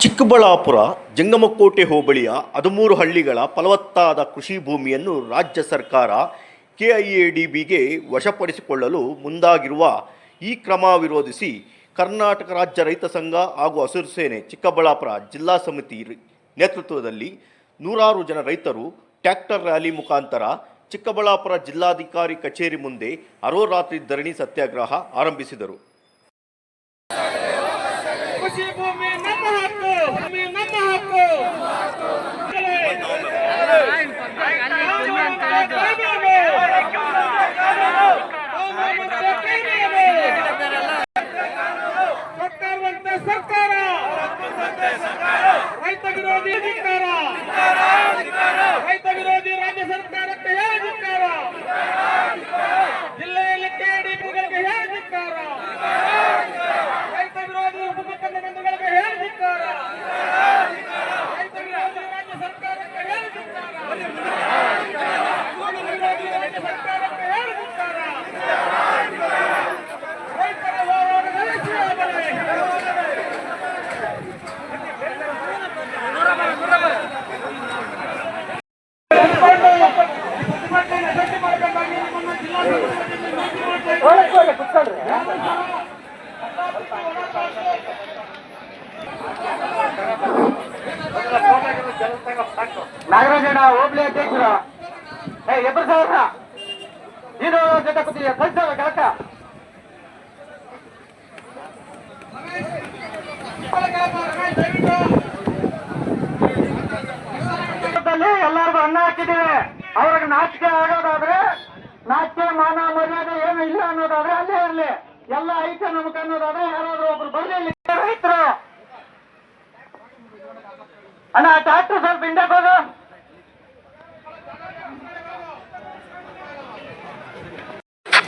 ಚಿಕ್ಕಬಳ್ಳಾಪುರ, ಜಂಗಮಕೋಟೆ ಹೋಬಳಿಯ ಹದಿಮೂರು ಹಳ್ಳಿಗಳ ಫಲವತ್ತಾದ ಕೃಷಿ ಭೂಮಿಯನ್ನು ರಾಜ್ಯ ಸರ್ಕಾರ ಕೆಐಎಡಿಬಿಗೆ ವಶಪಡಿಸಿಕೊಳ್ಳಲು ಮುಂದಾಗಿರುವ ಈ ಕ್ರಮ ವಿರೋಧಿಸಿ ಕರ್ನಾಟಕ ರಾಜ್ಯ ರೈತ ಸಂಘ ಹಾಗೂ ಹಸಿರು ಸೇನೆ ಚಿಕ್ಕಬಳ್ಳಾಪುರ ಜಿಲ್ಲಾ ಸಮಿತಿ ನೇತೃತ್ವದಲ್ಲಿ ನೂರಾರು ಜನ ರೈತರು ಟ್ರ್ಯಾಕ್ಟರ್ ರ್ಯಾಲಿ ಮುಖಾಂತರ ಚಿಕ್ಕಬಳ್ಳಾಪುರ ಜಿಲ್ಲಾಧಿಕಾರಿ ಕಚೇರಿ ಮುಂದೆ ಅರೋರಾತ್ರಿ ಧರಣಿ ಸತ್ಯಾಗ್ರಹ ಆರಂಭಿಸಿದರು ಕೃಷಿ ಭೂಮಿ ನಮ್ಮ ಹಕ್ಕು ಭೂಮಿ ನಮ್ಮ ಹಕ್ಕು ಸರ್ಕಾರವಂತೆ ಸರ್ಕಾರ ರೈತ ವಿರೋಧಿ ಧಿಕ್ಕಾರ ರೈತ ವಿರೋಧಿ ರಾಜ್ಯ ಸರ್ಕಾರಕ್ಕೆ ಹೇಳಿ ಧಿಕ್ಕಾರ ಜಿಲ್ಲೆಯಲ್ಲಿ ಕೆಡಿಪಿಗಳಿಗೆ ಹೇಳಿ ಧಿಕ್ಕಾರ ರೈತ ವಿರೋಧಿ ಉಪಮುಖ್ಯಮಂತ್ರಿಗಳಿಗೆ ಹೇಳಿದ್ದಾರೆ ರೈತ ವಿರೋಧಿ ರಾಜ್ಯ ಸರ್ಕಾರಕ್ಕೆ ಹೇಳಿದ್ದಾರೆ ರೈತ ವಿರೋಧಿ ರಾಜ್ಯ ಸರ್ಕಾರಕ್ಕೆ ಹೇಳಿದ್ದಾರೆ ರೈತರ ಹೋರಾಟ ನಿಲ್ಲಿಸುವವರೇ. ಪ್ರತಿಭಟನೆ ಗಟ್ಟಿ ಮಾಡಬೇಕಾಗಿ ನಿಮ್ಮನ್ನ ಜಿಲ್ಲಾ ಸಂಘಟನೆಗೆ ವಿನಂತಿ ಮಾಡ್ತಾ ನಾಗರಾಜಣ್ಣ ಹೋಬ್ಳಿ ಅಧ್ಯಕ್ಷರು ಏ ಎಬ್ಬರು ಸಾವಿರ ಇದು ಜೊತೆ ಕೂತಿದೆ ಕಳ್ಸವ ಕೆಲಸ ಎಲ್ಲರಿಗೂ ಅನ್ನ ಹಾಕಿದ್ದೀವಿ. ಅವ್ರಿಗೆ ನಾಚಿಕೆ ಆಗೋದಾದ್ರೆ ನಾಚಿಕೆ, ಮಾನ, ಮರ್ಯಾದೆ ಏನು ಇಲ್ಲ ಅನ್ನೋದಾದ್ರೆ ಅಲ್ಲೇ ಇರಲಿ. ಎಲ್ಲ ಐತೆ ನಮಗ್ ಅನ್ನೋದಾದ್ರೆ ಯಾರಾದ್ರೂ ಒಬ್ರು ಬರ್ಲಿ ರೈತರು. ಅಣ್ಣ ಟ್ರಾಕ್ಟರ್ ಸ್ವಲ್ಪ ಹಿಂದೆ ಹೋಗು.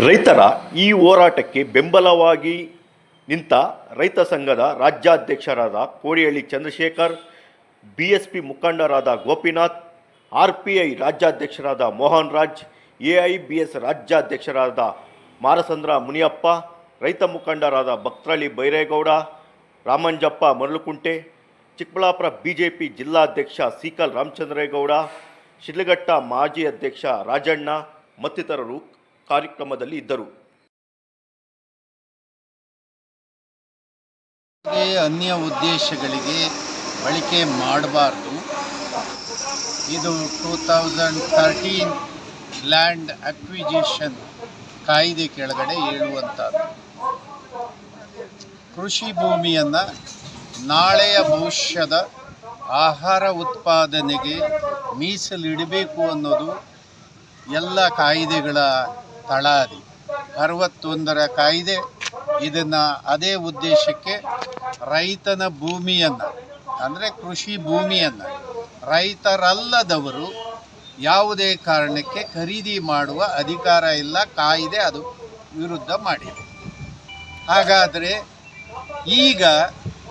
ರೈತರ ಈ ಹೋರಾಟಕ್ಕೆ ಬೆಂಬಲವಾಗಿ ನಿಂತ ರೈತ ಸಂಘದ ರಾಜ್ಯಾಧ್ಯಕ್ಷರಾದ Kodihalli Chandrashekar B S P ಮುಖಂಡರಾದ Gopinath R P I ರಾಜ್ಯಾಧ್ಯಕ್ಷರಾದ Mohan Raj A I B S ರಾಜ್ಯಾಧ್ಯಕ್ಷರಾದ Marasandra Muniyappa, ರೈತ ಮುಖಂಡರಾದ Bhaktarahalli Byregowda, Ramanjappa Maralukunte, Chikkaballapur B J P ಜಿಲ್ಲಾಧ್ಯಕ್ಷ ಸೀಕಲ್ ರಾಮಚಂದ್ರೇಗೌಡ, ಶಿಡ್ಲಘಟ್ಟ ಮಾಜಿ ಅಧ್ಯಕ್ಷ ರಾಜಣ್ಣ ಮತ್ತಿತರರು ಕಾರ್ಯಕ್ರಮದಲ್ಲಿ ಇದ್ದರು. ಅನ್ಯ ಉದ್ದೇಶಗಳಿಗೆ ಬಳಕೆ ಮಾಡಬಾರ್ದು. ಇದು two thousand thirteen land acquisition ಕಾಯ್ದೆ ಕೆಳಗಡೆ ಹೇಳುವಂಥದ್ದು. ಕೃಷಿ ಭೂಮಿಯನ್ನು ನಾಳೆಯ ಭವಿಷ್ಯದ ಆಹಾರ ಉತ್ಪಾದನೆಗೆ ಮೀಸಲಿಡಬೇಕು ಅನ್ನೋದು ಎಲ್ಲ ಕಾಯ್ದೆಗಳ ತಳಾದಿ ಅರವತ್ತೊಂದರ ಕಾಯ್ದೆ ಇದನ್ನು ಅದೇ ಉದ್ದೇಶಕ್ಕೆ ರೈತನ ಭೂಮಿಯನ್ನು, ಅಂದರೆ ಕೃಷಿ ಭೂಮಿಯನ್ನು ರೈತರಲ್ಲದವರು ಯಾವುದೇ ಕಾರಣಕ್ಕೆ ಖರೀದಿ ಮಾಡುವ ಅಧಿಕಾರ ಇಲ್ಲ, ಕಾಯ್ದೆ ಅದು ವಿರುದ್ಧ ಮಾಡಿದೆ. ಹಾಗಾದರೆ ಈಗ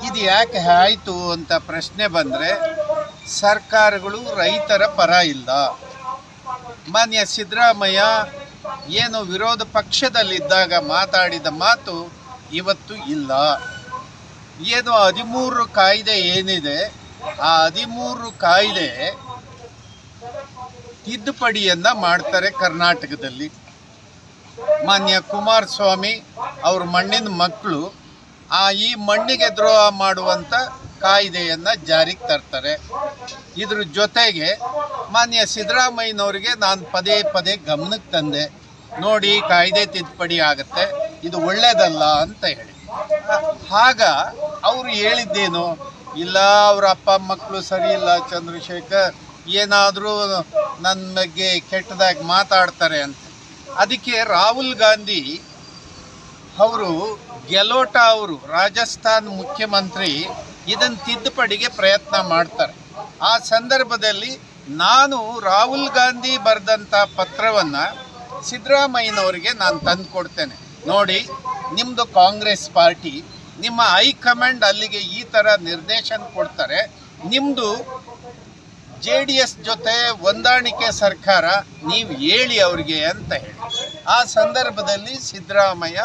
ಇದು ಯಾಕೆ ಆಯಿತು ಅಂತ ಪ್ರಶ್ನೆ ಬಂದರೆ, ಸರ್ಕಾರಗಳು ರೈತರ ಪರ ಇಲ್ಲ. ಮಾನ್ಯ ಸಿದ್ದರಾಮಯ್ಯ ಏನು ವಿರೋಧ ಪಕ್ಷದಲ್ಲಿದ್ದಾಗ ಮಾತಾಡಿದ ಮಾತು ಇವತ್ತು ಇಲ್ಲ. ಏನು ಹದಿಮೂರು ಕಾಯ್ದೆ ಏನಿದೆ, ಆ ಹದಿಮೂರು ಕಾಯ್ದೆ ತಿದ್ದುಪಡಿಯನ್ನು ಮಾಡ್ತಾರೆ ಕರ್ನಾಟಕದಲ್ಲಿ. ಮಾನ್ಯ ಕುಮಾರಸ್ವಾಮಿ ಅವ್ರ ಮಣ್ಣಿನ ಮಕ್ಕಳು ಆ ಈ ಮಣ್ಣಿಗೆ ದ್ರೋಹ ಮಾಡುವಂಥ ಕಾಯ್ದೆಯನ್ನು ಜಾರಿಗೆ ತರ್ತಾರೆ. ಇದ್ರ ಜೊತೆಗೆ ಮಾನ್ಯ ಸಿದ್ದರಾಮಯ್ಯನವರಿಗೆ ನಾನು ಪದೇ ಪದೇ ಗಮನಕ್ಕೆ ತಂದೆ. ನೋಡಿ ಕಾಯ್ದೆ ತಿದ್ದುಪಡಿ ಆಗುತ್ತೆ. ಇದು ಒಳ್ಳೇದಲ್ಲ ಅಂತ ಹೇಳಿ. ಆಗ ಅವರು ಹೇಳಿದ್ದೇನು? ಇಲ್ಲ, ಅವ್ರ ಅಪ್ಪ ಮಕ್ಕಳು ಸರಿ ಇಲ್ಲ, ಚಂದ್ರಶೇಖರ್, ಏನಾದರೂ ನನ್ನ ಬಗ್ಗೆ ಕೆಟ್ಟದಾಗಿ ಮಾತಾಡ್ತಾರೆ ಅಂತ. ಅದಕ್ಕೆ ರಾಹುಲ್ ಗಾಂಧಿ ಅವರು, ಗೆಲೋಟ ಅವರು, ರಾಜಸ್ಥಾನ್ ಮುಖ್ಯಮಂತ್ರಿ ಇದನ್ನು ತಿದ್ದುಪಡಿಗೆ ಪ್ರಯತ್ನ ಮಾಡ್ತಾರೆ. ಆ ಸಂದರ್ಭದಲ್ಲಿ ನಾನು ರಾಹುಲ್ ಗಾಂಧಿ ಬರೆದಂಥ ಪತ್ರವನ್ನು ಸಿದ್ದರಾಮಯ್ಯನವರಿಗೆ ನಾನು ತಂದು ಕೊಡ್ತೇನೆ ನೋಡಿ ನಿಮ್ಮದು ಕಾಂಗ್ರೆಸ್ ಪಾರ್ಟಿ, ನಿಮ್ಮ ಹೈಕಮಾಂಡ್ ಅಲ್ಲಿಗೆ ಈ ಥರ ನಿರ್ದೇಶನ ಕೊಡ್ತಾರೆ. ನಿಮ್ಮದು ಜೆ ಡಿ ಎಸ್ ಜೊತೆ ಹೊಂದಾಣಿಕೆ ಸರ್ಕಾರ, ನೀವು ಹೇಳಿ ಅವ್ರಿಗೆ ಅಂತ ಹೇಳಿ. ಆ ಸಂದರ್ಭದಲ್ಲಿ ಸಿದ್ದರಾಮಯ್ಯ,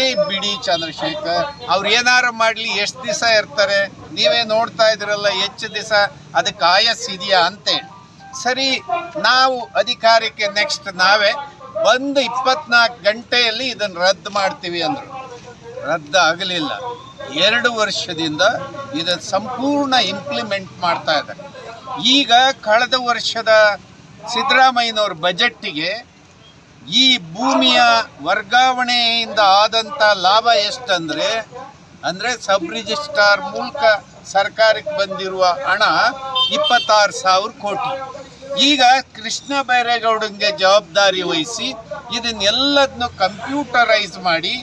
ಏ ಬಿಡಿ ಚಂದ್ರಶೇಖರ್, ಅವ್ರು ಏನಾರು ಮಾಡಲಿ, ಎಷ್ಟು ದಿವಸ ಇರ್ತಾರೆ? ನೀವೇ ನೋಡ್ತಾ ಇದ್ರಲ್ಲ ಹೆಚ್ಚು ದಿವಸ ಅದಕ್ಕೆ ಆಯಸ್ಸಿದೆಯಾ ಅಂತೇಳಿ ಸರಿ, ನಾವು ಅಧಿಕಾರಕ್ಕೆ ನೆಕ್ಸ್ಟ್ ನಾವೇ ಬಂದು ಇಪ್ಪತ್ನಾಲ್ಕು ಗಂಟೆಯಲ್ಲಿ ಇದನ್ನು ರದ್ದು ಮಾಡ್ತೀವಿ ಅಂದರು. ರದ್ದು ಆಗಲಿಲ್ಲ. ಎರಡು ವರ್ಷದಿಂದ ಇದನ್ನು ಸಂಪೂರ್ಣ ಇಂಪ್ಲಿಮೆಂಟ್ ಮಾಡ್ತಾ ಇದ್ದಾರೆ ಈಗ ಕಳೆದ ವರ್ಷದ ಸಿದ್ದರಾಮಯ್ಯನವ್ರ ಬಜೆಟ್ಟಿಗೆ ಈ ಭೂಮಿಯ ವರ್ಗಾವಣೆಯಿಂದ ಆದಂಥ ಲಾಭ ಎಷ್ಟಂದರೆ, ಅಂದರೆ ಸಬ್ ರಿಜಿಸ್ಟ್ರಾರ್ ಮೂಲಕ ಸರ್ಕಾರಕ್ಕೆ ಬಂದಿರುವ ಹಣ ಇಪ್ಪತ್ತಾರು ಸಾವಿರ ಕೋಟಿ. ಈಗ ಕೃಷ್ಣ ಬೈರೇಗೌಡಂಗೆ ಜವಾಬ್ದಾರಿ ವಹಿಸಿ ಇದನ್ನೆಲ್ಲದನ್ನು ಕಂಪ್ಯೂಟರೈಸ್ ಮಾಡಿ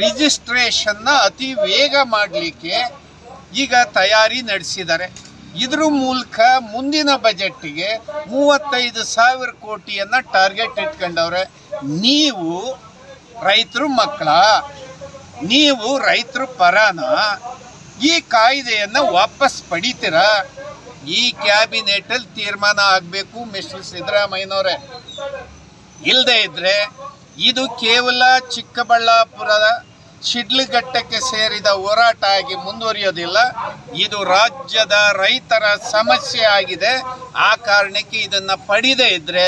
ರಿಜಿಸ್ಟ್ರೇಷನ್ನ ಅತಿ ವೇಗ ಮಾಡಲಿಕ್ಕೆ ಈಗ ತಯಾರಿ ನಡೆಸಿದ್ದಾರೆ. ಇದ್ರ ಮೂಲಕ ಮುಂದಿನ ಬಜೆಟ್ಗೆ ಮೂವತ್ತೈದು ಸಾವಿರ ಕೋಟಿಯನ್ನು ಟಾರ್ಗೆಟ್ ಇಟ್ಕೊಂಡವ್ರೆ. ನೀವು ರೈತರು ಮಕ್ಕಳ, ನೀವು ರೈತರು ಪರಾನ ಈ ಕಾಯ್ದೆಯನ್ನು ವಾಪಸ್ ಪಡಿತೀರಾ? ಈ ಕ್ಯಾಬಿನೆಟಲ್ಲಿ ತೀರ್ಮಾನ ಆಗಬೇಕು ಮಿಸ್ಟರ್ ಸಿದ್ದರಾಮಯ್ಯನವರೇ. ಇಲ್ಲದೆ ಇದ್ರೆ ಇದು ಕೇವಲ ಚಿಕ್ಕಬಳ್ಳಾಪುರದ ಶಿಡ್ಲಘಟ್ಟಕ್ಕೆ ಸೇರಿದ ಹೋರಾಟ ಆಗಿ ಮುಂದುವರಿಯೋದಿಲ್ಲ. ಇದು ರಾಜ್ಯದ ರೈತರ ಸಮಸ್ಯೆ ಆಗಿದೆ. ಆ ಕಾರಣಕ್ಕೆ ಇದನ್ನು ಪಡೆದೇ ಇದ್ರೆ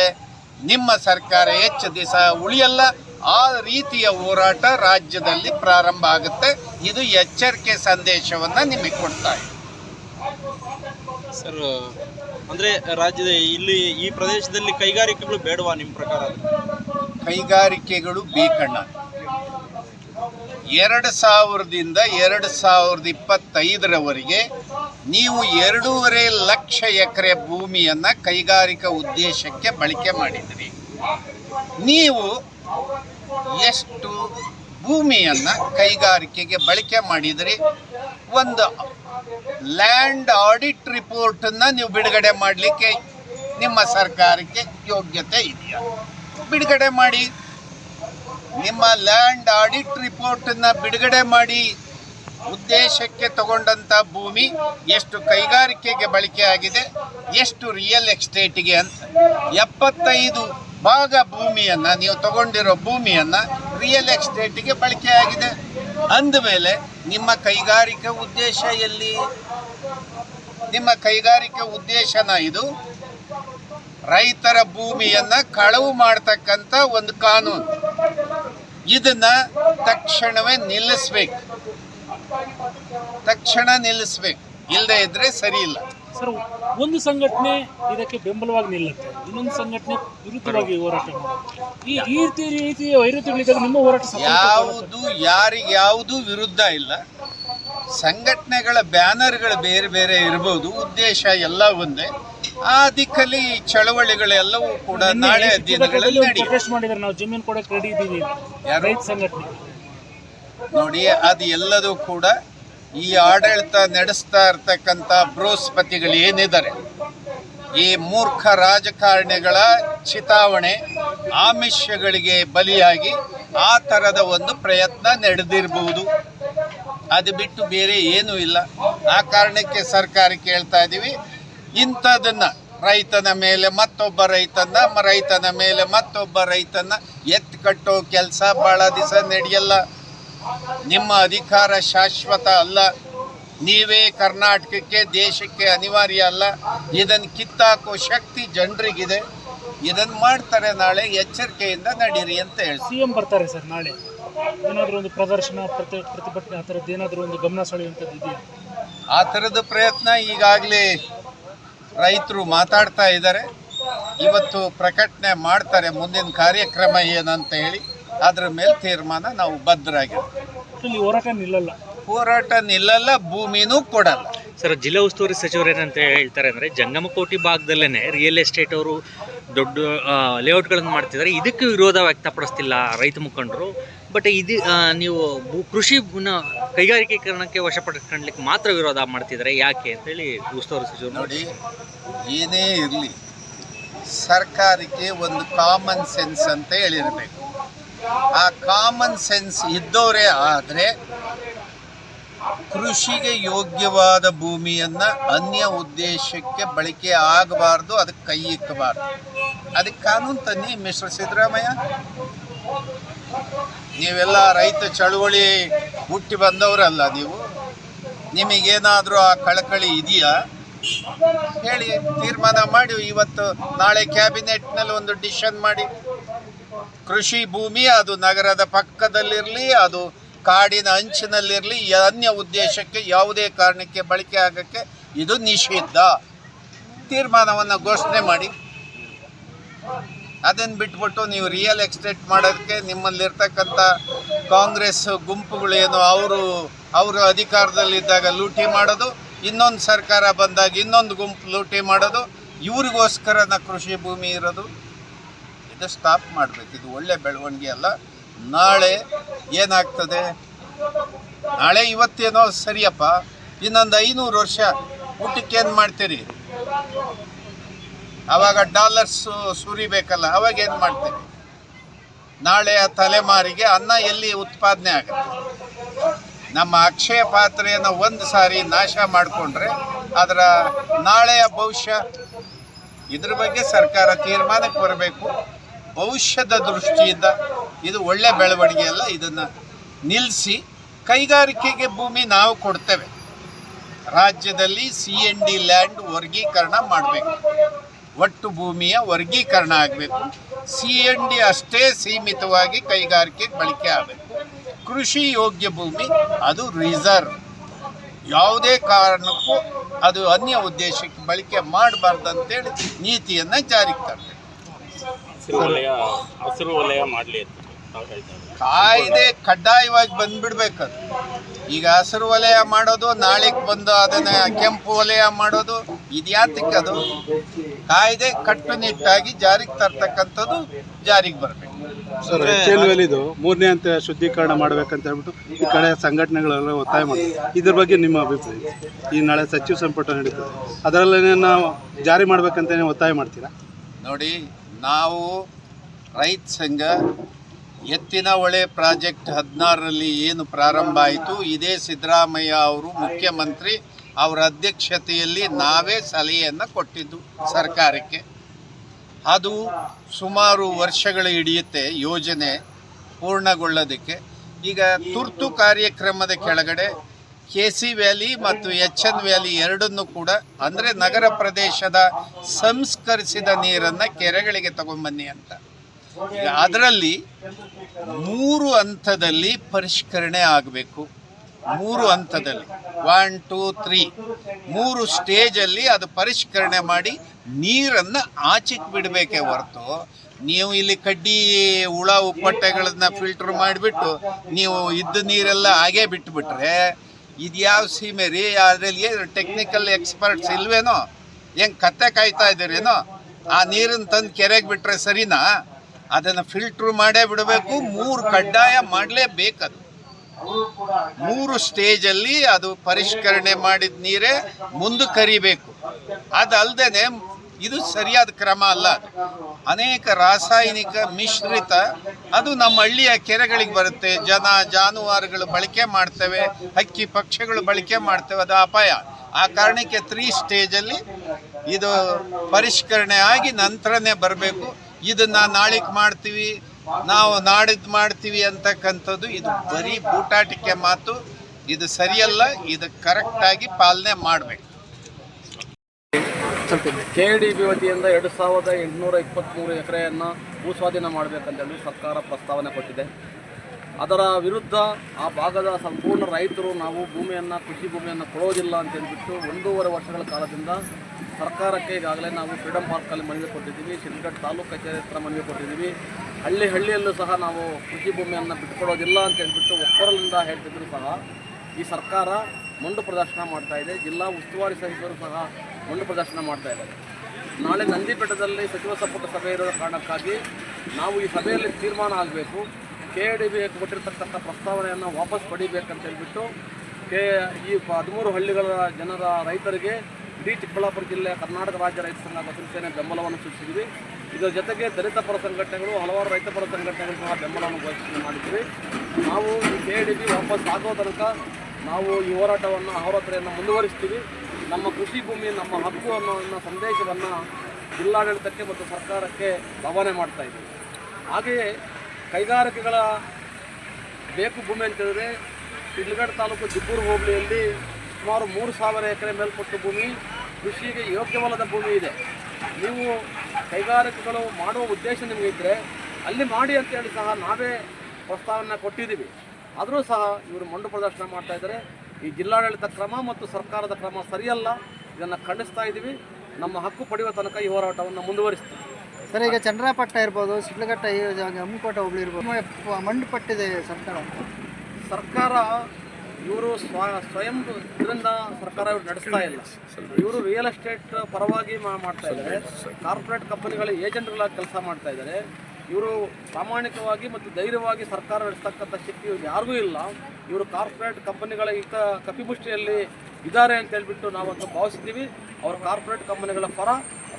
ನಿಮ್ಮ ಸರ್ಕಾರ ಹೆಚ್ಚು ದಿವಸ ಉಳಿಯಲ್ಲ. ಆ ರೀತಿಯ ಹೋರಾಟ ರಾಜ್ಯದಲ್ಲಿ ಪ್ರಾರಂಭ ಆಗುತ್ತೆ. ಇದು ಎಚ್ಚರಿಕೆ ಸಂದೇಶವನ್ನು ನಿಮಗೆ ಕೊಡ್ತಾ ಸರ್, ಅಂದ್ರೆ ರಾಜ್ಯದ ಇಲ್ಲಿ ಈ ಪ್ರದೇಶದಲ್ಲಿ ಕೈಗಾರಿಕೆಗಳು ಬೇಡವಾ ನಿಮ್ಮ ಪ್ರಕಾರ? ಕೈಗಾರಿಕೆಗಳು ಬೇಕಣ್ಣ. ಎರಡು ಸಾವಿರದಿಂದ ಎರಡು ಸಾವಿರದ ಇಪ್ಪತ್ತೈದರವರೆಗೆ ನೀವು ಎರಡೂವರೆ ಲಕ್ಷ ಎಕರೆ ಭೂಮಿಯನ್ನು ಕೈಗಾರಿಕಾ ಉದ್ದೇಶಕ್ಕೆ ಬಳಕೆ ಮಾಡಿದ್ರಿ. ನೀವು ಎಷ್ಟು ಭೂಮಿಯನ್ನು ಕೈಗಾರಿಕೆಗೆ ಬಳಕೆ ಮಾಡಿದ್ರಿ? ಒಂದು ಲ್ಯಾಂಡ್ ಆಡಿಟ್ ರಿಪೋರ್ಟನ್ನು ನೀವು ಬಿಡುಗಡೆ ಮಾಡಲಿಕ್ಕೆ ನಿಮ್ಮ ಸರ್ಕಾರಕ್ಕೆ ಯೋಗ್ಯತೆ ಇದೆಯಾ? ಬಿಡುಗಡೆ ಮಾಡಿ. ನಿಮ್ಮ ಲ್ಯಾಂಡ್ ಆಡಿಟ್ ರಿಪೋರ್ಟನ್ನು ಬಿಡುಗಡೆ ಮಾಡಿ. ಉದ್ದೇಶಕ್ಕೆ ತಗೊಂಡಂಥ ಭೂಮಿ ಎಷ್ಟು ಕೈಗಾರಿಕೆಗೆ ಬಳಕೆ ಆಗಿದೆ ಎಷ್ಟು ರಿಯಲ್ ಎಸ್ಟೇಟಿಗೆ ಅಂತ. ಎಪ್ಪತ್ತೈದು ಭಾಗ ಭೂಮಿಯನ್ನು, ನೀವು ತಗೊಂಡಿರೋ ಭೂಮಿಯನ್ನು ರಿಯಲ್ ಎಸ್ಟೇಟಿಗೆ ಬಳಕೆ ಆಗಿದೆ ಅಂದಮೇಲೆ ನಿಮ್ಮ ಕೈಗಾರಿಕಾ ಉದ್ದೇಶ ಎಲ್ಲಿ? ನಿಮ್ಮ ಕೈಗಾರಿಕಾ ಉದ್ದೇಶನ ಇದು ರೈತರ ಭೂಮಿಯನ್ನ ಕಳವು ಮಾಡ್ತಕ್ಕಂಥ ಒಂದು ಕಾನೂನು. ಇದನ್ನ ತಕ್ಷಣವೇ ನಿಲ್ಲಿಸ್ಬೇಕು. ತಕ್ಷಣ ನಿಲ್ಲಿಸ್ಬೇಕು. ಇಲ್ಲದೆ ಇದ್ರೆ ಸರಿ ಇಲ್ಲ. ಒಂದು ಸಂಘಟನೆ ಇದಕ್ಕೆ ಬೆಂಬಲವಾಗಿ ನಿಲ್ಲುತ್ತೆ. ಇನ್ನೊಂದು ಸಂಘಟನೆ ವಿರುದ್ಧವಾಗಿ ಹೋರಾಟ ಈ ಈ ರೀತಿ ರೀತಿಯ ವೈರುಧ್ಯಗಳಿದ್ದಾಗ ನಿಮ್ಮ ಹೋರಾಟ ಯಾವುದು ಯಾರಿಗೆ ಯಾವುದು ವಿರುದ್ಧ ಇಲ್ಲ. ಸಂಘಟನೆಗಳ ಬ್ಯಾನರ್ಗಳು ಬೇರೆ ಬೇರೆ ಇರ್ಬೋದು. ಉದ್ದೇಶ ಎಲ್ಲ ಒಂದೇ. ಆ ದಿಕ್ಕಲ್ಲಿ ಚಳವಳಿಗಳೆಲ್ಲವೂ ಕೂಡ ನಾಳೆ ದಿನಗಳಲ್ಲಿ ಪ್ರೊಟೆಸ್ಟ್ ನಾವು ಜಮೀನು ಅಂತ. ರೈತ ಸಂಘಟನೆ. ನೋಡಿ ಅದು ಎಲ್ಲದೂ ಕೂಡ ಈ ಆಡಳಿತ ನಡೆಸ್ತಾ ಇರ್ತಕ್ಕಂಥ ಬೃಹಸ್ಪತಿಗಳು ಏನಿದ್ದಾರೆ? ಈ ಮೂರ್ಖ ರಾಜಕಾರಣಿಗಳ ಚಿತಾವಣೆ ಆಮಿಷಗಳಿಗೆ ಬಲಿಯಾಗಿ ಆ ಥರದ ಒಂದು ಪ್ರಯತ್ನ ನಡೆದಿರಬಹುದು. ಅದು ಬಿಟ್ಟು ಬೇರೆ ಏನೂ ಇಲ್ಲ. ಆ ಕಾರಣಕ್ಕೆ ಸರ್ಕಾರ ಕೇಳ್ತಾ ಇದ್ದೀವಿ. ಇಂಥದನ್ನ ರೈತನ ಮೇಲೆ ಮತ್ತೊಬ್ಬ ರೈತನ ರೈತನ ಮೇಲೆ ಮತ್ತೊಬ್ಬ ರೈತನ ಎತ್ತು ಕಟ್ಟೋ ಕೆಲಸ ಭಾಳ ದಿವಸ ನಡೆಯಲ್ಲ. ನಿಮ್ಮ ಅಧಿಕಾರ ಶಾಶ್ವತ ಅಲ್ಲ. ನೀವೇ ಕರ್ನಾಟಕಕ್ಕೆ ದೇಶಕ್ಕೆ ಅನಿವಾರ್ಯ ಅಲ್ಲ. ಇದನ್ನು ಕಿತ್ತಾಕೋ ಶಕ್ತಿ ಜನರಿಗಿದೆ. ಇದನ್ನು ಮಾಡ್ತಾರೆ ನಾಳೆ ಎಚ್ಚರಿಕೆಯಿಂದ ನಡೀರಿ ಅಂತ ಹೇಳಿ ಸಿಎಂ ಬರ್ತಾರೆ ಸರ್ ನಾಳೆ. ಏನಾದರೂ ಒಂದು ಪ್ರದರ್ಶನ ಪ್ರತಿ ಪ್ರತಿಭಟನೆ ಆ ಥರದ್ದು ಏನಾದರೂ ಒಂದು ಗಮನ ಸೆಳೆಯುವಂಥದ್ದು ಇದೆಯಾ? ಆ ಥರದ ಪ್ರಯತ್ನ ಈಗಾಗಲೇ ರೈತರು ಮಾತಾಡ್ತಾ ಇದ್ದಾರೆ. ಇವತ್ತು ಪ್ರಕಟಣೆ ಮಾಡ್ತಾರೆ ಮುಂದಿನ ಕಾರ್ಯಕ್ರಮ ಏನಂತ ಹೇಳಿ. ಅದರ ಮೇಲೆ ತೀರ್ಮಾನ ನಾವು ಒಟ್ಟಲ್ಲಿ ಹೋರಾಟ ನಿಲ್ಲಲ್ಲ. ಹೋರಾಟ ನಿಲ್ಲಲ್ಲ ಭೂಮಿನೂ ಕೊಡಲ್ಲ. ಸರ್ ಜಿಲ್ಲಾ ಉಸ್ತುವಾರಿ ಸಚಿವರು ಏನಂತ ಹೇಳ್ತಾರೆ ಅಂದರೆ ಜಂಗಮಕೋಟಿ ಭಾಗದಲ್ಲೇ ರಿಯಲ್ ಎಸ್ಟೇಟ್ ಅವರು ದೊಡ್ಡ ಲೇಔಟ್ಗಳನ್ನು ಮಾಡ್ತಿದ್ದಾರೆ. ಇದಕ್ಕೆ ವಿರೋಧ ವ್ಯಕ್ತಪಡಿಸ್ತಿಲ್ಲ ರೈತ ಮುಖಂಡರು. ಬಟ್ ಇದು ನೀವು ಭೂ- ಕೃಷಿ ಕೈಗಾರಿಕೀಕರಣಕ್ಕೆ ವಶಪಡಿಸ್ಕೊಳ್ಲಿಕ್ಕೆ ಮಾತ್ರ ವಿರೋಧ ಮಾಡ್ತಿದ್ದಾರೆ. ಯಾಕೆ ಅಂತೇಳಿ ಉಸ್ತುವಾರಿ ಸಚಿವರು ನೋಡಿ ಏನೇ ಇರಲಿ ಸರ್ಕಾರಕ್ಕೆ ಒಂದು ಕಾಮನ್ ಸೆನ್ಸ್ ಅಂತ ಹೇಳಿರಬೇಕು. ಆ ಕಾಮನ್ ಸೆನ್ಸ್ ಇದ್ದವರೇ ಆದರೆ ಕೃಷಿಗೆ ಯೋಗ್ಯವಾದ ಭೂಮಿಯನ್ನು ಅನ್ಯ ಉದ್ದೇಶಕ್ಕೆ ಬಳಕೆ ಆಗಬಾರ್ದು, ಅದಕ್ಕೆ ಕೈ ಇಕ್ಕಬಾರ್ದು ಅದಕ್ಕೆ ಕಾನೂನು ತನ್ನಿ ಮಿಸ್ಟರ್ ಸಿದ್ದರಾಮಯ್ಯ. ನೀವೆಲ್ಲ ರೈತ ಚಳುವಳಿ ಹುಟ್ಟಿ ಬಂದವರಲ್ಲ ನೀವು. ನಿಮಗೇನಾದರೂ ಆ ಕಳಕಳಿ ಇದೆಯಾ? ಹೇಳಿ, ತೀರ್ಮಾನ ಮಾಡಿ, ಇವತ್ತು ನಾಳೆ ಕ್ಯಾಬಿನೆಟ್ನಲ್ಲಿ ಒಂದು ಡಿಸಿಷನ್ ಮಾಡಿ. ಕೃಷಿ ಭೂಮಿ, ಅದು ನಗರದ ಪಕ್ಕದಲ್ಲಿರಲಿ, ಅದು ಕಾಡಿನ ಅಂಚಿನಲ್ಲಿರಲಿ ಅನ್ಯ ಉದ್ದೇಶಕ್ಕೆ ಯಾವುದೇ ಕಾರಣಕ್ಕೆ ಬಳಕೆ ಆಗಕ್ಕೆ ಇದು ನಿಷಿದ್ಧ. ತೀರ್ಮಾನವನ್ನು ಘೋಷಣೆ ಮಾಡಿ. ಅದನ್ನು ಬಿಟ್ಬಿಟ್ಟು ನೀವು ರಿಯಲ್ ಎಕ್ಸ್ಟೇಟ್ ಮಾಡೋದಕ್ಕೆ ನಿಮ್ಮಲ್ಲಿರ್ತಕ್ಕಂಥ ಕಾಂಗ್ರೆಸ್ ಗುಂಪುಗಳೇನು ಅವರು ಅವರು ಅಧಿಕಾರದಲ್ಲಿದ್ದಾಗ ಲೂಟಿ ಮಾಡೋದು, ಇನ್ನೊಂದು ಸರ್ಕಾರ ಬಂದಾಗ ಇನ್ನೊಂದು ಗುಂಪು ಲೂಟಿ ಮಾಡೋದು, ಇವ್ರಿಗೋಸ್ಕರನ ಕೃಷಿ ಭೂಮಿ ಇರೋದು. ಇದು ಸ್ಟಾಪ್ ಮಾಡಬೇಕು. ಇದು ಒಳ್ಳೆ ಬೆಳವಣಿಗೆ ಅಲ್ಲ. ನಾಳೆ ಏನಾಗ್ತದೆ? ನಾಳೆ ಇವತ್ತೇನೋ ಸರಿಯಪ್ಪ. ಇನ್ನೊಂದು ಐನೂರು ವರ್ಷ ಊಟಕ್ಕೆ ಏನು ಮಾಡ್ತೀರಿ? ಅವಾಗ ಡಾಲರ್ಸು ಸುರಿಬೇಕಲ್ಲ, ಅವಾಗ ಏನು ಮಾಡ್ತೀರಿ? ಆ ತಲೆಮಾರಿಗೆ ಅನ್ನ ಎಲ್ಲಿ ಉತ್ಪಾದನೆ ಆಗುತ್ತೆ? ನಮ್ಮ ಅಕ್ಷಯ ಪಾತ್ರೆಯನ್ನು ಒಂದು ಸಾರಿ ನಾಶ ಮಾಡಿಕೊಂಡ್ರೆ ಅದರ ನಾಳೆಯ ಭವಿಷ್ಯ ಇದ್ರ ಬಗ್ಗೆ ಸರ್ಕಾರ ತೀರ್ಮಾನಕ್ಕೆ ಬರಬೇಕು. ಭವಿಷ್ಯದ ದೃಷ್ಟಿಯಿಂದ ಇದು ಒಳ್ಳೆ ಬೆಳವಣಿಗೆ ಅಲ್ಲ, ಇದನ್ನು ನಿಲ್ಲಿಸಿ ಕೈಗಾರಿಕೆಗೆ ಭೂಮಿ ನಾವು ಕೊಡ್ತೇವೆ. ರಾಜ್ಯದಲ್ಲಿ ಸಿ ಎನ್ ಡಿ ಲ್ಯಾಂಡ್ ವರ್ಗೀಕರಣ ಮಾಡಬೇಕು. ಒಟ್ಟು ಭೂಮಿಯ ವರ್ಗೀಕರಣ ಆಗಬೇಕು. ಸಿ ಎನ್ ಡಿ ಅಷ್ಟೇ ಸೀಮಿತವಾಗಿ ಕೈಗಾರಿಕೆಗೆ ಬಳಕೆ ಆಗಬೇಕು. ಕೃಷಿ ಯೋಗ್ಯ ಭೂಮಿ, ಅದು ರಿಸರ್ವ್ ಯಾವುದೇ ಕಾರಣಕ್ಕೂ ಅದು ಅನ್ಯ ಉದ್ದೇಶಕ್ಕೆ ಬಳಕೆ ಮಾಡಬಾರ್ದು ಅಂತೇಳಿ ನೀತಿಯನ್ನು ಜಾರಿಗೆ ತರಬೇಕು. ಹಸಿರು ವಲಯ ಮಾಡಲಿ ಕಾಯ್ದೆ ಕಡ್ಡಾಯವಾಗಿ ಬಂದ್ಬಿಡ್ಬೇಕದು ಈಗ ಹಸಿರು ವಲಯ ಮಾಡೋದು ನಾಳೆಗೆ ಬಂದು ಅದನ್ನ ಕೆಂಪು ವಲಯ ಮಾಡೋದು ಇದ್ಯಾತಕ್ಕೆ ಅದು? ಕಾಯ್ದೆ ಕಟ್ಟುನಿಟ್ಟಾಗಿ ಜಾರಿಗೆ ತರ್ತಕ್ಕಂಥದ್ದು ಜಾರಿಗೆ ಬರಬೇಕು. ಇದು ಮೂರನೇ ಅಂತ ಶುದ್ಧೀಕರಣ ಮಾಡ್ಬೇಕಂತ ಹೇಳ್ಬಿಟ್ಟು ಈ ಕಡೆ ಸಂಘಟನೆಗಳೆಲ್ಲ ಒತ್ತಾಯ ಮಾಡಿ ಇದ್ರ ಬಗ್ಗೆ ನಿಮ್ಮ ಅಭಿಪ್ರಾಯ? ಈ ನಾಳೆ ಸಚಿವ ಸಂಪುಟ ನಡೀತದೆ. ಅದರಲ್ಲೇ ನಾವು ಜಾರಿ ಮಾಡ್ಬೇಕಂತ ಒತ್ತಾಯ ಮಾಡ್ತೀರಾ? ನೋಡಿ ನಾವು ರೈತ ಸಂಘ ಎತ್ತಿನ ಹೊಳೆ ಪ್ರಾಜೆಕ್ಟ್ ಹದಿನಾರರಲ್ಲಿ ಏನು ಪ್ರಾರಂಭ ಆಯಿತು, ಇದೇ ಸಿದ್ದರಾಮಯ್ಯ ಅವರು ಮುಖ್ಯಮಂತ್ರಿ ಅವರ ಅಧ್ಯಕ್ಷತೆಯಲ್ಲಿ ನಾವೇ ಸಲಹೆಯನ್ನು ಕೊಟ್ಟಿದ್ದು ಸರ್ಕಾರಕ್ಕೆ. ಅದು ಸುಮಾರು ವರ್ಷಗಳು ಹಿಡಿಯುತ್ತೆ ಯೋಜನೆ ಪೂರ್ಣಗೊಳ್ಳೋದಕ್ಕೆ. ಈಗ ತುರ್ತು ಕಾರ್ಯಕ್ರಮದ ಕೆಳಗಡೆ ಕೆ ಸಿ ವ್ಯಾಲಿ ಮತ್ತು ಎಚ್ ಎನ್ ವ್ಯಾಲಿ ಎರಡನ್ನೂ ಕೂಡ, ಅಂದರೆ ನಗರ ಪ್ರದೇಶದ ಸಂಸ್ಕರಿಸಿದ ನೀರನ್ನು ಕೆರೆಗಳಿಗೆ ತಗೊಂಬನ್ನಿ ಅಂತ. ಅದರಲ್ಲಿ ಮೂರು ಹಂತದಲ್ಲಿ ಪರಿಷ್ಕರಣೆ ಆಗಬೇಕು. ಮೂರು ಹಂತದಲ್ಲಿ. ಒನ್ ಟೂ ತ್ರೀ ಮೂರು ಸ್ಟೇಜಲ್ಲಿ ಅದು ಪರಿಷ್ಕರಣೆ ಮಾಡಿ ನೀರನ್ನು ಆಚೆಗೆ ಬಿಡಬೇಕೇ ಹೊರತು. ನೀವು ಇಲ್ಲಿ ಕಡ್ಡಿ ಹುಳ ಉಪ್ಪಟ್ಟೆಗಳನ್ನ ಫಿಲ್ಟರ್ ಮಾಡಿಬಿಟ್ಟು ನೀವು ಇದ್ದ ನೀರೆಲ್ಲ ಹಾಗೇ ಬಿಟ್ಬಿಟ್ರೆ ಇದ್ಯಾವ ಸೀಮೆ ರೀ? ಅದರಲ್ಲಿ ಏನು ಟೆಕ್ನಿಕಲ್ ಎಕ್ಸ್ಪರ್ಟ್ಸ್ ಇಲ್ವೇನೋ? ಹೆಂಗೆ ಕತ್ತೆ ಕಾಯ್ತಾ ಇದ್ದೀರೇನೋ? ಆ ನೀರನ್ನು ತಂದು ಕೆರೆಗೆ ಬಿಟ್ಟರೆ ಸರಿನಾ? ಅದನ್ನು ಫಿಲ್ಟ್ರ್ ಮಾಡೇ ಬಿಡಬೇಕು, ಮೂರು ಕಡ್ಡಾಯ ಮಾಡಲೇಬೇಕದು. ಮೂರು ಸ್ಟೇಜಲ್ಲಿ ಅದು ಪರಿಷ್ಕರಣೆ ಮಾಡಿದ ನೀರೇ ಮುಂದೆ ಕರಿಬೇಕು. ಅದಲ್ದೇನೆ ಇದು ಸರಿಯಾದ ಕ್ರಮ ಅಲ್ಲ ಅನೇಕ ರಾಸಾಯನಿಕ ಮಿಶ್ರಿತ ಅದು ನಮ್ಮ ಹಳ್ಳಿಯ ಕೆರೆಗಳಿಗೆ ಬರುತ್ತೆ. ಜನ ಜಾನುವಾರುಗಳು ಬಳಕೆ ಮಾಡ್ತೇವೆ, ಹಕ್ಕಿ ಪಕ್ಷಿಗಳು ಬಳಕೆ ಮಾಡ್ತೇವೆ, ಅದು ಅಪಾಯ. ಆ ಕಾರಣಕ್ಕೆ ತ್ರೀ ಸ್ಟೇಜಲ್ಲಿ ಇದು ಪರಿಷ್ಕರಣೆ ಆಗಿ ನಂತರನೇ ಬರಬೇಕು. ಇದನ್ನ ನಾಳಿಗೆ ಮಾಡ್ತೀವಿ, ನಾವು ನಾಡಿದ್ದು ಮಾಡ್ತೀವಿ ಅಂತಕ್ಕಂಥದ್ದು ಇದು ಬರೀ ಬೂಟಾಟಿಕೆ ಮಾತು. ಇದು ಸರಿಯಲ್ಲ, ಇದು ಕರೆಕ್ಟಾಗಿ ಪಾಲನೆ ಮಾಡಬೇಕು. ಕೆ ಡಿ ಬಿ ವತಿಯಿಂದ ಎರಡು ಸಾವಿರದ ಎಂಟುನೂರ ಇಪ್ಪತ್ತ್ಮೂರು ಎಕರೆಯನ್ನು ಭೂಸ್ವಾಧೀನ ಮಾಡಬೇಕಂತೇಳಿ ಸರ್ಕಾರ ಪ್ರಸ್ತಾವನೆ ಕೊಟ್ಟಿದೆ. ಅದರ ವಿರುದ್ಧ ಆ ಭಾಗದ ಸಂಪೂರ್ಣ ರೈತರು ನಾವು ಭೂಮಿಯನ್ನು, ಕೃಷಿ ಭೂಮಿಯನ್ನು ಕೊಡೋದಿಲ್ಲ ಅಂತ ಹೇಳ್ಬಿಟ್ಟು ಒಂದೂವರೆ ವರ್ಷಗಳ ಕಾಲದಿಂದ ಸರ್ಕಾರಕ್ಕೆ ಈಗಾಗಲೇ ನಾವು ಫ್ರೀಡಮ್ ಪಾರ್ಕಲ್ಲಿ ಮನವಿ ಕೊಟ್ಟಿದ್ದೀವಿ ಶಿಲ್ಘಟ್ ತಾಲೂಕು ಕಚೇರಿ ಹತ್ರ ಮನವಿ ಕೊಟ್ಟಿದ್ದೀವಿ. ಹಳ್ಳಿ ಹಳ್ಳಿಯಲ್ಲೂ ಸಹ ನಾವು ಕೃಷಿ ಭೂಮಿಯನ್ನು ಬಿಟ್ಟುಕೊಡೋದಿಲ್ಲ ಅಂತ ಹೇಳ್ಬಿಟ್ಟು ಒಬ್ಬರಲ್ಲಿಂದ ಹೇಳ್ತಿದ್ರು ಸಹ. ಈ ಸರ್ಕಾರ ಮಂಡು ಪ್ರದರ್ಶನ ಮಾಡ್ತಾ ಇದೆ, ಜಿಲ್ಲಾ ಉಸ್ತುವಾರಿ ಸಚಿವರು ಸಹ ಮಂಡು ಪ್ರದರ್ಶನ ಮಾಡ್ತಾ ಇದ್ದಾರೆ. ನಾಳೆ ನಂದಿಪೇಟದಲ್ಲಿ ಸಚಿವ ಸಂಪುಟ ಸಭೆ ಇರೋ ಕಾರಣಕ್ಕಾಗಿ ನಾವು ಈ ಸಭೆಯಲ್ಲಿ ತೀರ್ಮಾನ ಆಗಬೇಕು. ಕೆ ಡಿ ಬಿ ಕೊಟ್ಟಿರ್ತಕ್ಕಂಥ ಪ್ರಸ್ತಾವನೆಯನ್ನು ವಾಪಸ್ ಪಡಿಬೇಕಂತ ಹೇಳ್ಬಿಟ್ಟು ಕೆ ಈ ಹದಿಮೂರು ಹಳ್ಳಿಗಳ ಜನರ ರೈತರಿಗೆ ಇಡೀ ಚಿಕ್ಕಬಳ್ಳಾಪುರ ಜಿಲ್ಲೆ, ಕರ್ನಾಟಕ ರಾಜ್ಯ ರೈತ ಸಂಘ ಸೇನೆ ಬೆಂಬಲವನ್ನು ಸೂಚಿಸಿದ್ವಿ ಇದರ ಜೊತೆಗೆ ದಲಿತ ಪರ ಸಂಘಟನೆಗಳು, ಹಲವಾರು ರೈತ ಪರ ಸಂಘಟನೆಗಳು ಸಹ ಬೆಂಬಲವನ್ನು ಘೋಷಣೆ ಮಾಡಿದ್ವಿ. ನಾವು ಈ ಕೆ ಡಿ ಬಿ ವಾಪಸ್ ಆಗೋ ತನಕ ನಾವು ಈ ಹೋರಾಟವನ್ನು ಆರೋಪಣೆಯನ್ನು ಮುಂದುವರಿಸ್ತೀವಿ. ನಮ್ಮ ಕೃಷಿ ಭೂಮಿ, ನಮ್ಮ ಹಕ್ಕು ಅನ್ನೋ ಸಂದೇಶವನ್ನು ಜಿಲ್ಲಾಡಳಿತಕ್ಕೆ ಮತ್ತು ಸರ್ಕಾರಕ್ಕೆ ರವಾನೆ ಮಾಡ್ತಾ ಇದ್ದೀವಿ. ಹಾಗೆಯೇ ಕೈಗಾರಿಕೆಗಳ ಬೇಕು ಭೂಮಿ ಅಂತ ಹೇಳಿದ್ರೆ ಶಿಡ್ಲಘಟ್ಟ ತಾಲೂಕು ಜಿಬ್ಬೂರು ಹೋಬಳಿಯಲ್ಲಿ ಸುಮಾರು ಮೂರು ಸಾವಿರ ಎಕರೆ ಮೇಲ್ಪಟ್ಟು ಭೂಮಿ ಕೃಷಿಗೆ ಯೋಗ್ಯವಲ್ಲದ ಭೂಮಿ ಇದೆ. ನೀವು ಕೈಗಾರಿಕೆಗಳು ಮಾಡುವ ಉದ್ದೇಶ ನಿಮಗೆ ಇದ್ದರೆ ಅಲ್ಲಿ ಮಾಡಿ ಅಂತೇಳಿ ಸಹ ನಾವೇ ಪ್ರಸ್ತಾವನೆ ಕೊಟ್ಟಿದ್ದೀವಿ. ಆದರೂ ಸಹ ಇವರು ಮಂಡು ಪ್ರದರ್ಶನ ಮಾಡ್ತಾ ಇದ್ದಾರೆ. ಈ ಜಿಲ್ಲಾಡಳಿತ ಕ್ರಮ ಮತ್ತು ಸರ್ಕಾರದ ಕ್ರಮ ಸರಿಯಲ್ಲ ಇದನ್ನು ಖಂಡಿಸ್ತಾ ಇದ್ದೀವಿ. ನಮ್ಮ ಹಕ್ಕು ಪಡೆಯುವ ತನಕ ಈ ಹೋರಾಟವನ್ನು ಮುಂದುವರಿಸ್ತೀವಿ. ಸರ್ ಈಗ ಚಂದ್ರಪಟ್ಟ ಇರ್ಬೋದು ಶಿಡ್ಲಘಟ್ಟ ಹಮ್ಮಿಕೋಟ ಹುಬ್ಳಿ ಇರ್ಬೋದು ಮಂಡು ಪಟ್ಟಿದೆ ಸರ್ಕಾರ ಸರ್ಕಾರ ಇವರು ಸ್ವ ಸ್ವಯಂ ಇದರಿಂದ ಸರ್ಕಾರ ಇವರು ನಡೆಸ್ತಾ ಇಲ್ಲ. ಇವರು ರಿಯಲ್ ಎಸ್ಟೇಟ್ ಪರವಾಗಿ ಮಾಡ್ತಾ ಇದ್ದಾರೆ. ಕಾರ್ಪೊರೇಟ್ ಕಂಪನಿಗಳ ಏಜೆಂಟ್ಗಳಾಗಿ ಕೆಲಸ ಮಾಡ್ತಾ ಇದ್ದಾರೆ. ಇವರು ಪ್ರಾಮಾಣಿಕವಾಗಿ ಮತ್ತು ಧೈರ್ಯವಾಗಿ ಸರ್ಕಾರ ನಡೆಸ್ತಕ್ಕಂಥ ಶಕ್ತಿ ಇವ್ರಿಗೆ ಯಾರಿಗೂ ಇಲ್ಲ. ಇವರು ಕಾರ್ಪೊರೇಟ್ ಕಂಪನಿಗಳ ಹಿತ ಕಪಿಮುಷ್ಟಿಯಲ್ಲಿ ಇದ್ದಾರೆ ಅಂತ ನಾವು ನಾವಂತೂ ಭಾವಿಸ್ತೀವಿ. ಅವರು ಕಾರ್ಪೊರೇಟ್ ಕಂಪನಿಗಳ ಪರ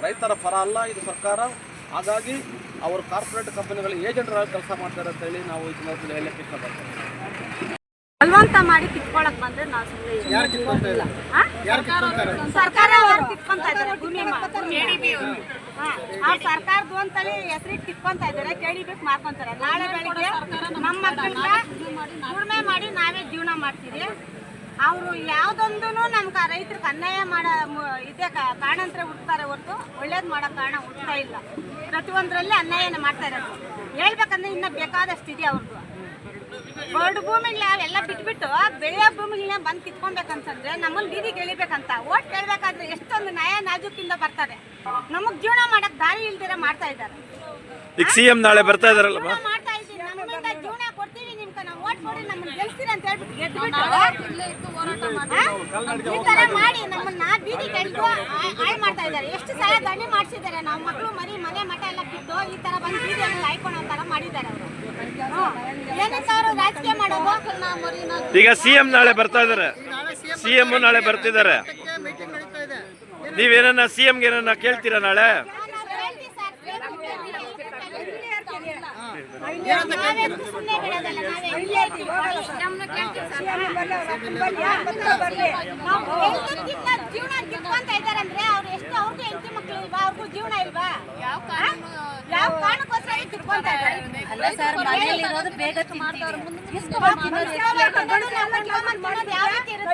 ರೈತರ ಪರ ಅಲ್ಲ ಇದು ಸರ್ಕಾರ. ಹಾಗಾಗಿ ಅವರು ಕಾರ್ಪೊರೇಟ್ ಕಂಪನಿಗಳ ಏಜೆಂಟ್ರಾಗಿ ಕೆಲಸ ಮಾಡ್ತಾರೆ ಅಂತ ಹೇಳಿ ನಾವು ಈ ಸಂದರ್ಭದಲ್ಲಿ ಹೇಳಕ್ಕೆ ಇಷ್ಟಪಡ್ತೀವಿ. ಬಲವಂತ ಮಾಡಿ ಕಿತ್ಕೊಳಕ್ ಬಂದ್ರೆ ನಾವು ಸುಮ್ಮನೆ ಸರ್ಕಾರ ಅವ್ರು ಕಿತ್ಕೊಂತ ಇದ್ದಾರೆ. ಭೂಮಿ ಹಾ, ಆ ಸರ್ಕಾರದ್ದು ಅಂತಲೇ ಹೆಸರಿಗೆ ಕಿತ್ಕೊಂತ ಇದ್ದಾರೆ. ಕೇಳಿಬೇಕು ಮಾರ್ಕೊಂತಾರೆ. ನಾಳೆ ಬೆಳಿಗ್ಗೆ ನಮ್ಮ ಮಕ್ಕಳಿಗೆ ದುಡಿಮೆ ಮಾಡಿ ನಾವೇ ಜೀವನ ಮಾಡ್ತೀವಿ. ಅವರು ಯಾವ್ದೊಂದು ನಮ್ಗೆ ರೈತರಿಗೆ ಅನ್ಯಾಯ ಮಾಡೋ ಮು- ಇದೇ ಕಾರಣ ಕಾರಣಾಂತರ ಹುಡ್ತಾರೆ ಹೊರತು ಒಳ್ಳೇದು ಮಾಡೋ ಕಾರಣ ಹುಡ್ತಾ ಇಲ್ಲ. ಪ್ರತಿಯೊಂದರಲ್ಲಿ ಅನ್ಯಾಯನ ಮಾಡ್ತಾ ಇರೋದು. ಹೇಳ್ಬೇಕಂದ್ರೆ ಇನ್ನ ಬೇಕಾದಷ್ಟು ಇದೆ ಅವ್ರದ್ದು ಬರಡು ಭೂಮಿಗಳ ಅವೆಲ್ಲ ಬಿಟ್ಬಿಟ್ಟು ಬೆಳೆಯೋ ಭೂಮಿಗಳನ್ನ ಬಂದು ಕಿತ್ಕೊಬೇಕಂತಂದ್ರೆ ನಮ್ಮಲ್ಲಿ ಬೀದಿ ಎಳಿಬೇಕಂತ ಓಟ್ ಕೇಳ್ಬೇಕಾದ್ರೆ ಎಷ್ಟೊಂದು ನಯ ನಾಜೂಕಿಂದ ಬರ್ತಾರೆ ನಮಗ್ ಜೀವನ ಮಾಡಕ್ ದಾರಿ ಇಲ್ದಿರ ಮಾಡ್ತಾ ಇದ್ದಾರೆ. ಈಗ ಸಿಎಂ ನಾಳೆ ಬರ್ತಾ ಇದಾರಲ್ಲ ಜೀವನ ಮಾಡ್ತಾ ಇದ್ದೀವಿ ನಮ್ಮಿಂದ ಜೀವನ ಕೊಡ್ತೀವಿ ನಿಮ್ಗೆ ನಾವು ಓಟ್ ಕೊಡಿ ನಮ್ಮನ್ನ ಗೆಲ್ಸ್ತೀರ ಅಂತ ಹೇಳ್ಬಿಟ್ಟು ಗೆದ್ಬಿಟ್ಟು. ಈ ತರ ಮಾಡಿ ನಮ್ಮನ್ನ ಬೀದಿಗೆ ಎಳ್ದು ಹಾಳು ಮಾಡ್ತಾ ಇದ್ದಾರೆ. ಎಷ್ಟು ಸಲ ಬನ್ನಿ ಮಾಡಿಸಿದ್ದಾರೆ. ನಾವು ಮಕ್ಕಳು ಮರಿ ಮನೆ ಮಠ ಎಲ್ಲ ಬಿಟ್ಟು ಈ ತರ ಬಂದು ಬೀದಿಯಲ್ಲಿ ಕಾಯ್ಕೊಳ್ಳೋ ತರ ಮಾಡಿದ್ದಾರೆ ಅವರು. ಈಗ ಸಿ ಎಂ ನಾಳೆ ಬರ್ತಾ ಇದಾರೆ. ಸಿ ಎಂ ನಾಳೆ ಬರ್ತಿದ್ದಾರೆ. ನೀವೇನ ಸಿ ಎಂಗೆ ಏನನ್ನ ಕೇಳ್ತೀರಾ ನಾಳೆ ನಾವೇ ಸುಮ್ಮನೆ ಬಿಡೋದಲ್ಲ ನಾವೇ ಇಲ್ಲೇ ಇರ್ತೀವಿ. ನಾವು ಹೆಂಗಸ್ರಿಂದ ಜೀವನ ಕಿತ್ಕೊಂತ ಇದಾರಂದ್ರೆ ಅವ್ರು ಎಷ್ಟು ಅವ್ರಿಗೂ ಹೆಂಡತಿ ಮಕ್ಳು ಇಲ್ವಾ? ಅವ್ರಿಗೂ ಜೀವನ ಇಲ್ವಾ? ಯಾವ ಯಾವ ಕಾರಣಕ್ಕೋಸ್ಕರ ಕಿತ್ಕೊಂತ ಇದ್ದಾರೆ ಅಲ್ಲ ಸರ್ ಮನೆಯಲ್ಲಿರೋದು ಬೇಗ ತಿಂತೀವಿ. ಯಾವ ರೀತಿ ಇರುತ್ತೆ.